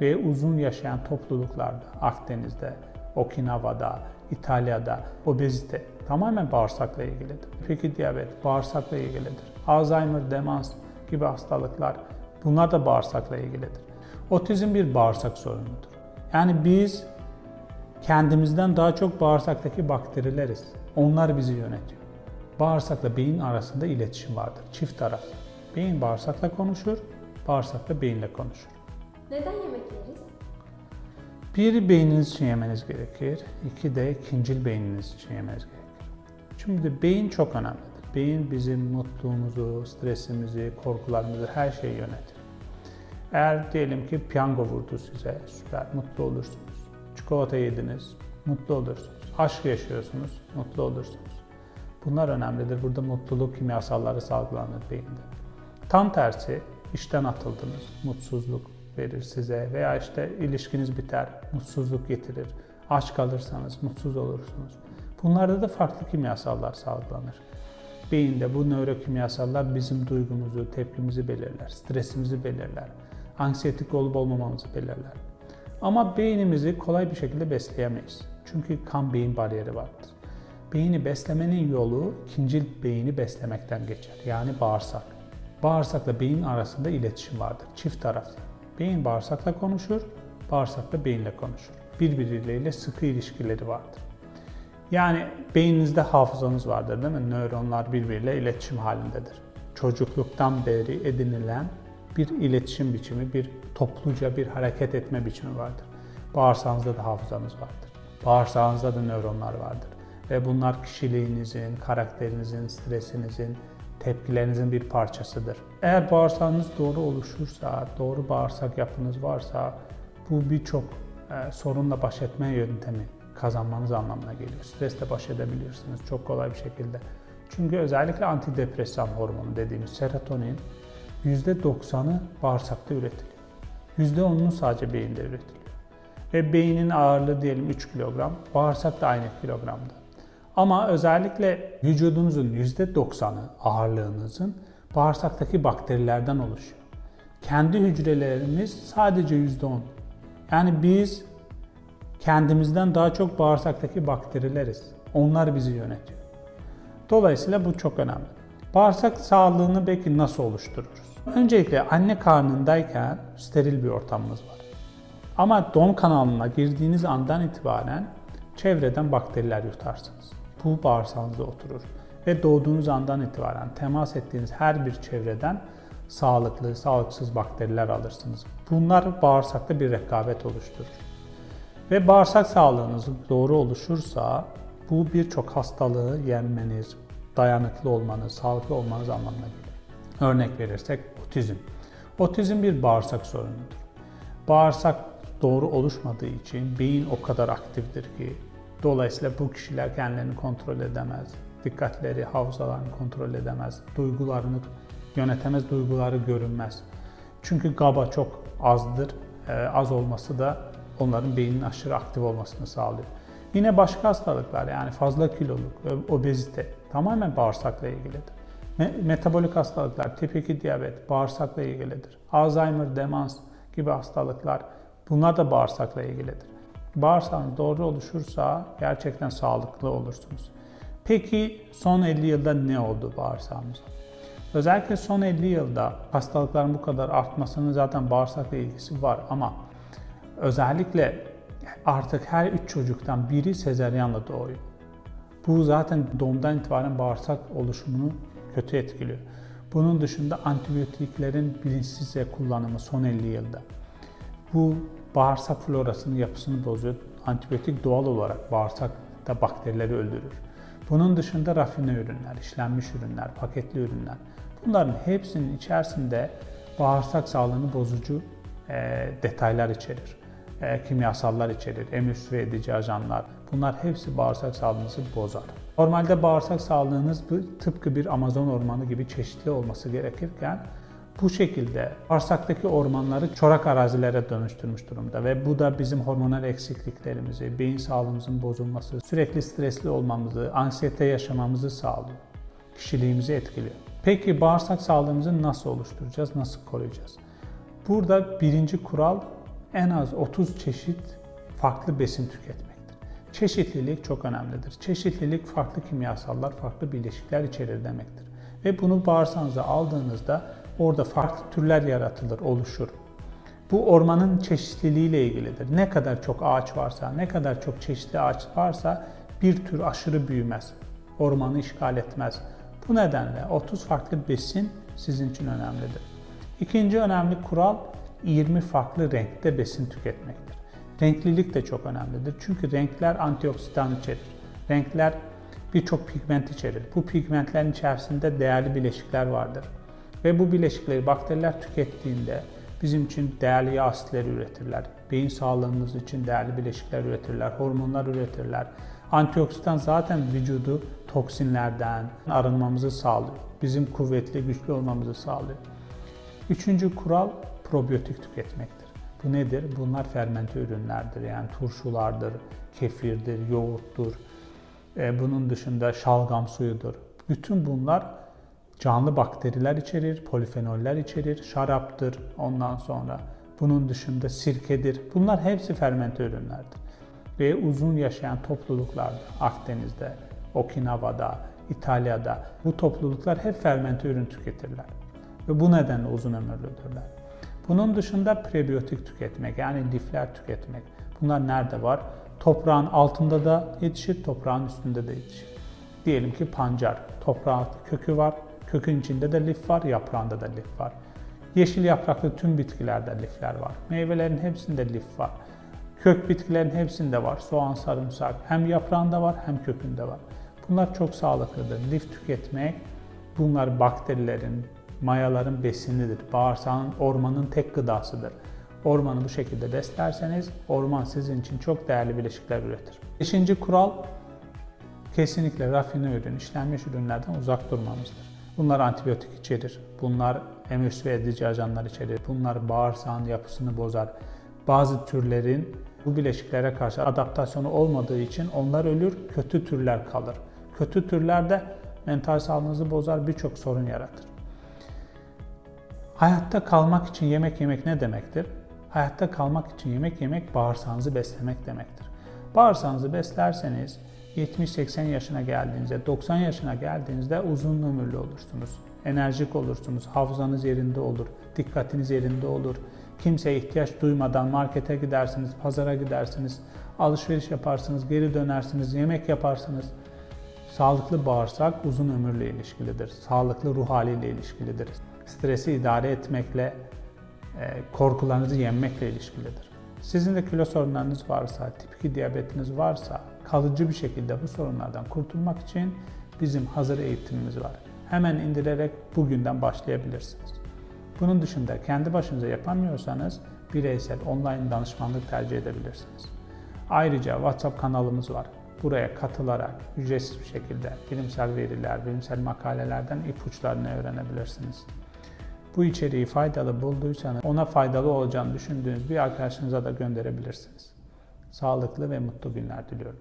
ve uzun yaşayan topluluklarda, Akdeniz'de, Okinawa'da, İtalya'da obezite tamamen bağırsakla ilgilidir. Peki diyabet bağırsakla ilgilidir. Alzheimer, demans gibi hastalıklar bunlar da bağırsakla ilgilidir. Otizm bir bağırsak sorunudur. Yani biz kendimizden daha çok bağırsaktaki bakterileriz. Onlar bizi yönetiyor. Bağırsakla beyin arasında iletişim vardır. Çift taraflı. Beyin bağırsakla konuşur, bağırsak da beyinle konuşur. Neden yemek yeriz? Bir beyniniz için yemeniz gerekir. iki de ikincil beyniniz için yemeniz gerekir. Şimdi beyin çok önemlidir. Beyin bizim mutluluğumuzu, stresimizi, korkularımızı her şeyi yönetir. Eğer diyelim ki piyango vurdu size, süper, mutlu olursunuz. Çikolata yediniz, mutlu olursunuz. Aşk yaşıyorsunuz, mutlu olursunuz. Bunlar önemlidir. Burada mutluluk kimyasalları salgılanır beyinde. Tam tersi, işten atıldınız, mutsuzluk verir size veya işte ilişkiniz biter, mutsuzluk getirir. Aç kalırsanız mutsuz olursunuz. Bunlarda da farklı kimyasallar salgılanır. Beyinde bu nörokimyasallar bizim duygumuzu, tepkimizi belirler, stresimizi belirler, anksiyetik olup olmamamızı belirler. Ama beynimizi kolay bir şekilde besleyemeyiz. Çünkü kan beyin bariyeri vardır. Beyni beslemenin yolu ikincil beyni beslemekten geçer. Yani bağırsak. Bağırsakla beyin arasında iletişim vardır. Çift taraflı. Beyin bağırsakla konuşur, bağırsak da beyinle konuşur. Birbirleriyle sıkı ilişkileri vardır. Yani beyninizde hafızanız vardır değil mi? Nöronlar birbiriyle iletişim halindedir. Çocukluktan beri edinilen bir iletişim biçimi, bir topluca bir hareket etme biçimi vardır. Bağırsağınızda da hafızanız vardır. Bağırsağınızda da nöronlar vardır. Ve bunlar kişiliğinizin, karakterinizin, stresinizin, tepkilerinizin bir parçasıdır. Eğer bağırsağınız doğru oluşursa, doğru bağırsak yapınız varsa bu birçok e, sorunla baş etme yöntemi kazanmanız anlamına geliyor. Stresle baş edebilirsiniz çok kolay bir şekilde. Çünkü özellikle antidepresan hormonu dediğimiz serotonin %90'ı bağırsakta üretiliyor. %10'unu sadece beyinde üretiliyor. Ve beynin ağırlığı diyelim 3 kilogram, bağırsak da aynı kilogramda. Ama özellikle vücudunuzun %90'ı ağırlığınızın bağırsaktaki bakterilerden oluşuyor. Kendi hücrelerimiz sadece %10. Yani biz kendimizden daha çok bağırsaktaki bakterileriz. Onlar bizi yönetiyor. Dolayısıyla bu çok önemli. Bağırsak sağlığını belki nasıl oluştururuz? Öncelikle anne karnındayken steril bir ortamımız var. Ama doğum kanalına girdiğiniz andan itibaren çevreden bakteriler yutarsınız. Bu bağırsağınızda oturur. Ve doğduğunuz andan itibaren temas ettiğiniz her bir çevreden sağlıklı, sağlıksız bakteriler alırsınız. Bunlar bağırsakta bir rekabet oluşturur. Ve bağırsak sağlığınız doğru oluşursa bu birçok hastalığı yenmeniz, dayanıklı olmanız, sağlıklı olmanız anlamına gelir. Örnek verirsek otizm. Otizm bir bağırsak sorunudur. Bağırsak doğru oluşmadığı için beyin o kadar aktiftir ki dolayısıyla bu kişiler kendilerini kontrol edemez. Dikkatleri, hafızalarını kontrol edemez. Duygularını yönetemez, duyguları görünmez. Çünkü GABA çok azdır. Ee, az olması da onların beyninin aşırı aktif olmasını sağlıyor. Yine başka hastalıklar yani fazla kiloluk, obezite tamamen bağırsakla ilgilidir. Metabolik hastalıklar, tip 2 diyabet bağırsakla ilgilidir. Alzheimer, demans gibi hastalıklar bunlar da bağırsakla ilgilidir. Bağırsağınız doğru oluşursa gerçekten sağlıklı olursunuz. Peki son 50 yılda ne oldu bağırsağımıza? Özellikle son 50 yılda hastalıkların bu kadar artmasının zaten bağırsakla ilgisi var ama özellikle artık her üç çocuktan biri sezeryanla doğuyor. Bu zaten doğumdan itibaren bağırsak oluşumunu kötü etkiliyor. Bunun dışında antibiyotiklerin bilinçsizce kullanımı son 50 yılda. Bu bağırsak florasının yapısını bozuyor. Antibiyotik doğal olarak bağırsakta bakterileri öldürür. Bunun dışında rafine ürünler, işlenmiş ürünler, paketli ürünler. Bunların hepsinin içerisinde bağırsak sağlığını bozucu e, detaylar içerir. E, kimyasallar içerir, emülsifiye edici ajanlar. Bunlar hepsi bağırsak sağlığınızı bozar. Normalde bağırsak sağlığınız tıpkı bir Amazon ormanı gibi çeşitli olması gerekirken bu şekilde bağırsaktaki ormanları çorak arazilere dönüştürmüş durumda ve bu da bizim hormonal eksikliklerimizi, beyin sağlığımızın bozulması, sürekli stresli olmamızı, anksiyete yaşamamızı sağlıyor. Kişiliğimizi etkiliyor. Peki bağırsak sağlığımızı nasıl oluşturacağız, nasıl koruyacağız? Burada birinci kural en az 30 çeşit farklı besin tüketmektir. Çeşitlilik çok önemlidir. Çeşitlilik farklı kimyasallar, farklı bileşikler içerir demektir. Ve bunu bağırsağınıza aldığınızda orada farklı türler yaratılır, oluşur. Bu ormanın çeşitliliğiyle ilgilidir. Ne kadar çok ağaç varsa, ne kadar çok çeşitli ağaç varsa bir tür aşırı büyümez. Ormanı işgal etmez. Bu nedenle 30 farklı besin sizin için önemlidir. İkinci önemli kural 20 farklı renkte besin tüketmektir. Renklilik de çok önemlidir. Çünkü renkler antioksidan içerir. Renkler birçok pigment içerir. Bu pigmentlerin içerisinde değerli bileşikler vardır. Ve bu bileşikleri bakteriler tükettiğinde bizim için değerli yağ asitleri üretirler. Beyin sağlığımız için değerli bileşikler üretirler, hormonlar üretirler. Antioksidan zaten vücudu toksinlerden arınmamızı sağlıyor. Bizim kuvvetli, güçlü olmamızı sağlıyor. Üçüncü kural probiyotik tüketmektir. Bu nedir? Bunlar fermente ürünlerdir. Yani turşulardır, kefirdir, yoğurttur. E, Bunun dışında şalgam suyudur. Bütün bunlar canlı bakteriler içerir, polifenoller içerir, şaraptır ondan sonra. Bunun dışında sirkedir. Bunlar hepsi fermente ürünlerdir. Ve uzun yaşayan topluluklarda, Akdeniz'de, Okinawa'da, İtalya'da bu topluluklar hep fermente ürün tüketirler. Ve bu nedenle uzun ömürlüdürler. Bunun dışında prebiyotik tüketmek yani lifler tüketmek. Bunlar nerede var? Toprağın altında da yetişir, toprağın üstünde de yetişir. Diyelim ki pancar, toprağın kökü var, kökün içinde de lif var, yaprağında da lif var. Yeşil yapraklı tüm bitkilerde lifler var. Meyvelerin hepsinde lif var. Kök bitkilerin hepsinde var. Soğan, sarımsak hem yaprağında var hem kökünde var. Bunlar çok sağlıklıdır. Lif tüketmek bunlar bakterilerin, mayaların besinidir. Bağırsağın, ormanın tek gıdasıdır. Ormanı bu şekilde beslerseniz orman sizin için çok değerli bileşikler üretir. Beşinci kural kesinlikle rafine ürün, işlenmiş ürünlerden uzak durmamızdır. Bunlar antibiyotik içerir. Bunlar emülsifiye edici ajanlar içerir. Bunlar bağırsağın yapısını bozar. Bazı türlerin bu bileşiklere karşı adaptasyonu olmadığı için onlar ölür, kötü türler kalır. Kötü türler de mental sağlığınızı bozar, birçok sorun yaratır. Hayatta kalmak için yemek yemek ne demektir? Hayatta kalmak için yemek yemek bağırsağınızı beslemek demektir. Bağırsağınızı beslerseniz 70-80 yaşına geldiğinizde, 90 yaşına geldiğinizde uzun ömürlü olursunuz. Enerjik olursunuz, hafızanız yerinde olur, dikkatiniz yerinde olur. Kimseye ihtiyaç duymadan markete gidersiniz, pazara gidersiniz, alışveriş yaparsınız, geri dönersiniz, yemek yaparsınız. Sağlıklı bağırsak uzun ömürle ilişkilidir. Sağlıklı ruh haliyle ilişkilidir. Stresi idare etmekle, e, korkularınızı yenmekle ilişkilidir. Sizin de kilo sorunlarınız varsa, tip 2 diyabetiniz varsa kalıcı bir şekilde bu sorunlardan kurtulmak için bizim hazır eğitimimiz var. Hemen indirerek bugünden başlayabilirsiniz. Bunun dışında kendi başınıza yapamıyorsanız bireysel online danışmanlık tercih edebilirsiniz. Ayrıca WhatsApp kanalımız var. Buraya katılarak ücretsiz bir şekilde bilimsel veriler, bilimsel makalelerden ipuçlarını öğrenebilirsiniz. Bu içeriği faydalı bulduysanız ona faydalı olacağını düşündüğünüz bir arkadaşınıza da gönderebilirsiniz. Sağlıklı ve mutlu günler diliyorum.